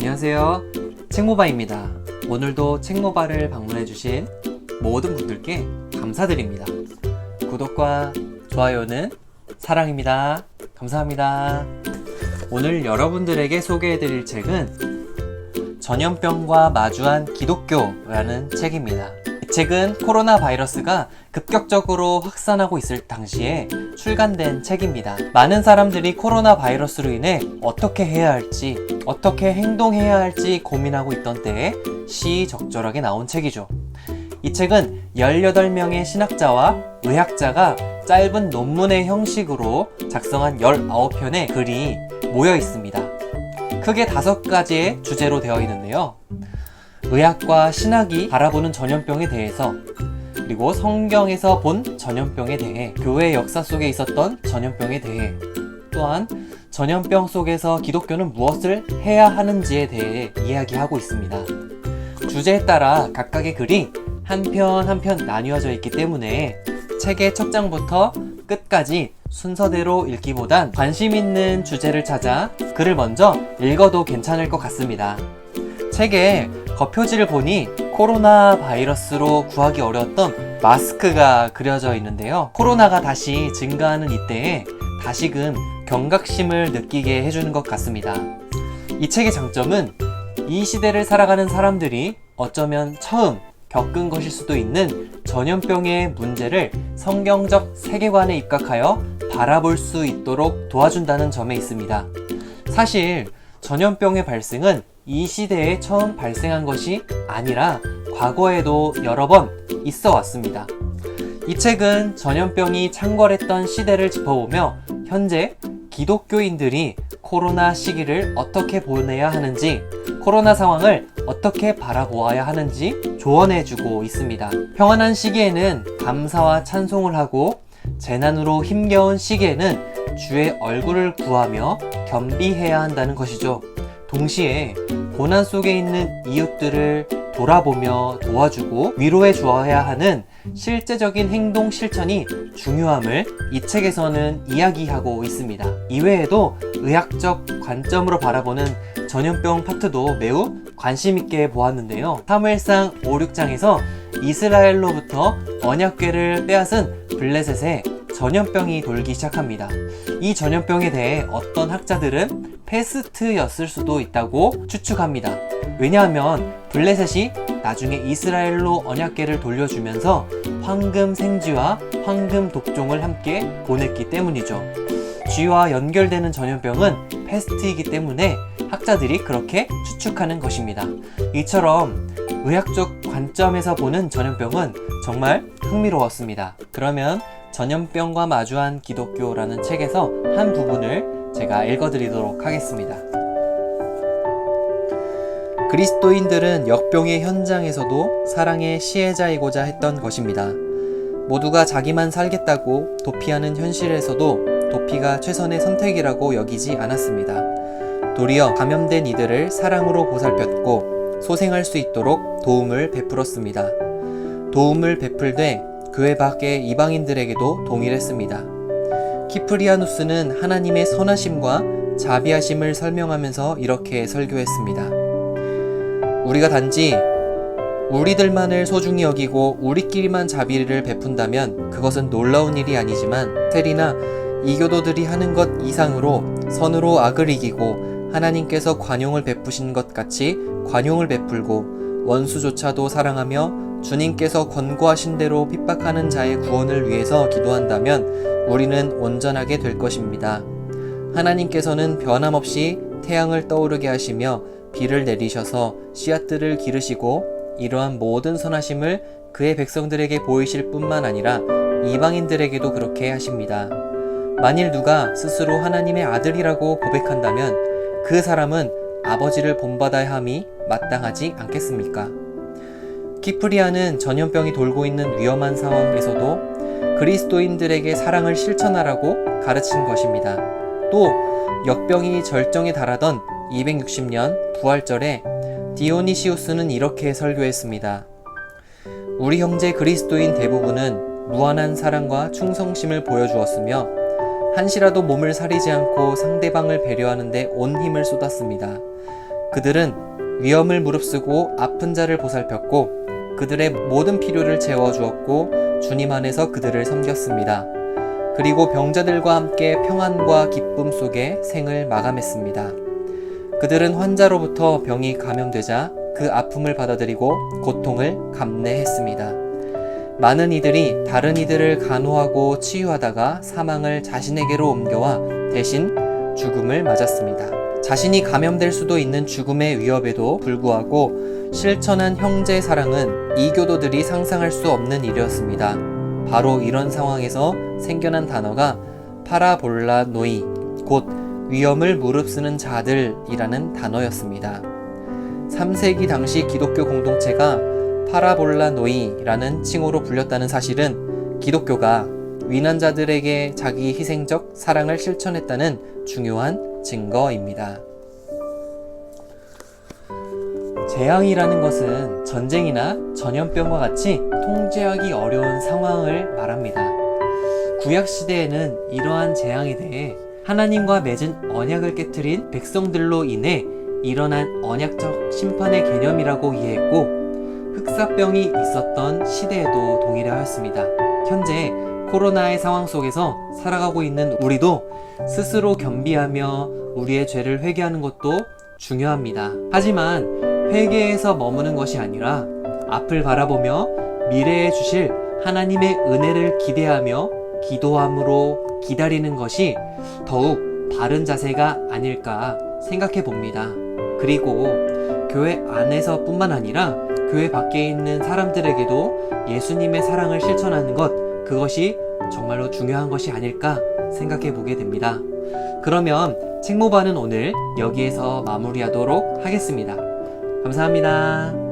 안녕하세요. 책모바입니다. 오늘도 책모바를 방문해주신 모든 분들께 감사드립니다. 구독과 좋아요는 사랑입니다. 감사합니다. 오늘 여러분들에게 소개해드릴 책은 전염병과 마주한 기독교라는 책입니다. 이 책은 코로나 바이러스가 급격적으로 확산하고 있을 당시에 출간된 책입니다. 많은 사람들이 코로나 바이러스로 인해 어떻게 해야 할지, 어떻게 행동해야 할지 고민하고 있던 때에 시적절하게 나온 책이죠. 이 책은 18명의 신학자와 의학자가 짧은 논문의 형식으로 작성한 19편의 글이 모여 있습니다. 크게 다섯 가지의 주제로 되어 있는데요. 의학과 신학이 바라보는 전염병에 대해서 그리고 성경에서 본 전염병에 대해 교회 역사 속에 있었던 전염병에 대해 또한 전염병 속에서 기독교는 무엇을 해야 하는지에 대해 이야기하고 있습니다. 주제에 따라 각각의 글이 한 편 한 편 나뉘어져 있기 때문에 책의 첫 장부터 끝까지 순서대로 읽기보단 관심 있는 주제를 찾아 글을 먼저 읽어도 괜찮을 것 같습니다. 책에 겉표지를 보니 코로나 바이러스로 구하기 어려웠던 마스크가 그려져 있는데요. 코로나가 다시 증가하는 이때에 다시금 경각심을 느끼게 해주는 것 같습니다. 이 책의 장점은 이 시대를 살아가는 사람들이 어쩌면 처음 겪은 것일 수도 있는 전염병의 문제를 성경적 세계관에 입각하여 바라볼 수 있도록 도와준다는 점에 있습니다. 사실 전염병의 발생은 이 시대에 처음 발생한 것이 아니라 과거에도 여러 번 있어 왔습니다. 이 책은 전염병이 창궐했던 시대를 짚어보며 현재 기독교인들이 코로나 시기를 어떻게 보내야 하는지, 코로나 상황을 어떻게 바라보아야 하는지 조언해주고 있습니다. 평안한 시기에는 감사와 찬송을 하고, 재난으로 힘겨운 시기에는 주의 얼굴을 구하며 겸비해야 한다는 것이죠. 동시에 고난 속에 있는 이웃들을 돌아보며 도와주고 위로해 주어야 하는 실제적인 행동 실천이 중요함을 이 책에서는 이야기하고 있습니다. 이외에도 의학적 관점으로 바라보는 전염병 파트도 매우 관심있게 보았는데요. 사무엘상 5, 6장에서 이스라엘로부터 언약궤를 빼앗은 블레셋에 전염병이 돌기 시작합니다. 이 전염병에 대해 어떤 학자들은 패스트였을 수도 있다고 추측합니다. 왜냐하면 블레셋이 나중에 이스라엘로 언약궤를 돌려주면서 황금 생쥐와 황금 독종을 함께 보냈기 때문이죠. 쥐와 연결되는 전염병은 패스트이기 때문에 학자들이 그렇게 추측하는 것입니다. 이처럼 의학적 관점에서 보는 전염병은 정말 흥미로웠습니다. 그러면 전염병과 마주한 기독교라는 책에서 한 부분을 제가 읽어드리도록 하겠습니다. 그리스도인들은 역병의 현장에서도 사랑의 시혜자이고자 했던 것입니다. 모두가 자기만 살겠다고 도피하는 현실에서도 도피가 최선의 선택이라고 여기지 않았습니다. 도리어 감염된 이들을 사랑으로 보살폈고 소생할 수 있도록 도움을 베풀었습니다. 도움을 베풀되 교회 밖의 이방인들에게도 동일했습니다. 키프리아누스는 하나님의 선하심과 자비하심을 설명하면서 이렇게 설교했습니다. 우리가 단지 우리들만을 소중히 여기고 우리끼리만 자비를 베푼다면 그것은 놀라운 일이 아니지만 테리나 이교도들이 하는 것 이상으로 선으로 악을 이기고 하나님께서 관용을 베푸신 것 같이 관용을 베풀고 원수조차도 사랑하며 주님께서 권고하신 대로 핍박하는 자의 구원을 위해서 기도한다면 우리는 온전하게 될 것입니다. 하나님께서는 변함없이 태양을 떠오르게 하시며 비를 내리셔서 씨앗들을 기르시고 이러한 모든 선하심을 그의 백성들에게 보이실 뿐만 아니라 이방인들에게도 그렇게 하십니다. 만일 누가 스스로 하나님의 아들이라고 고백한다면 그 사람은 아버지를 본받아야 함이 마땅하지 않겠습니까? 키프리아는 전염병이 돌고 있는 위험한 상황에서도 그리스도인들에게 사랑을 실천하라고 가르친 것입니다. 또 역병이 절정에 달하던 260년 부활절에 디오니시우스는 이렇게 설교했습니다. 우리 형제 그리스도인 대부분은 무한한 사랑과 충성심을 보여주었으며 한시라도 몸을 사리지 않고 상대방을 배려하는데 온 힘을 쏟았습니다. 그들은 위험을 무릅쓰고 아픈 자를 보살폈고 그들의 모든 필요를 채워주었고 주님 안에서 그들을 섬겼습니다. 그리고 병자들과 함께 평안과 기쁨 속에 생을 마감했습니다. 그들은 환자로부터 병이 감염되자 그 아픔을 받아들이고 고통을 감내했습니다. 많은 이들이 다른 이들을 간호하고 치유하다가 사망을 자신에게로 옮겨와 대신 죽음을 맞았습니다. 자신이 감염될 수도 있는 죽음의 위협에도 불구하고 실천한 형제 사랑은 이교도들이 상상할 수 없는 일이었습니다. 바로 이런 상황에서 생겨난 단어가 파라볼라 노이, 곧 위험을 무릅쓰는 자들이라는 단어였습니다. 3세기 당시 기독교 공동체가 파라볼라 노이라는 칭호로 불렸다는 사실은 기독교가 위난자들에게 자기 희생적 사랑을 실천했다는 중요한 증거입니다. 재앙이라는 것은 전쟁이나 전염병과 같이 통제하기 어려운 상황을 말합니다. 구약 시대에는 이러한 재앙에 대해 하나님과 맺은 언약을 깨뜨린 백성들로 인해 일어난 언약적 심판의 개념이라고 이해했고 흑사병이 있었던 시대에도 동일하였습니다. 현재 코로나의 상황 속에서 살아가고 있는 우리도 스스로 겸비하며 우리의 죄를 회개하는 것도 중요합니다. 하지만 회개에서 머무는 것이 아니라 앞을 바라보며 미래에 주실 하나님의 은혜를 기대하며 기도함으로 기다리는 것이 더욱 바른 자세가 아닐까 생각해 봅니다. 그리고 교회 안에서 뿐만 아니라 교회 밖에 있는 사람들에게도 예수님의 사랑을 실천하는 것, 그것이 정말로 중요한 것이 아닐까 생각해 보게 됩니다. 그러면 책모반은 오늘 여기에서 마무리하도록 하겠습니다. 감사합니다.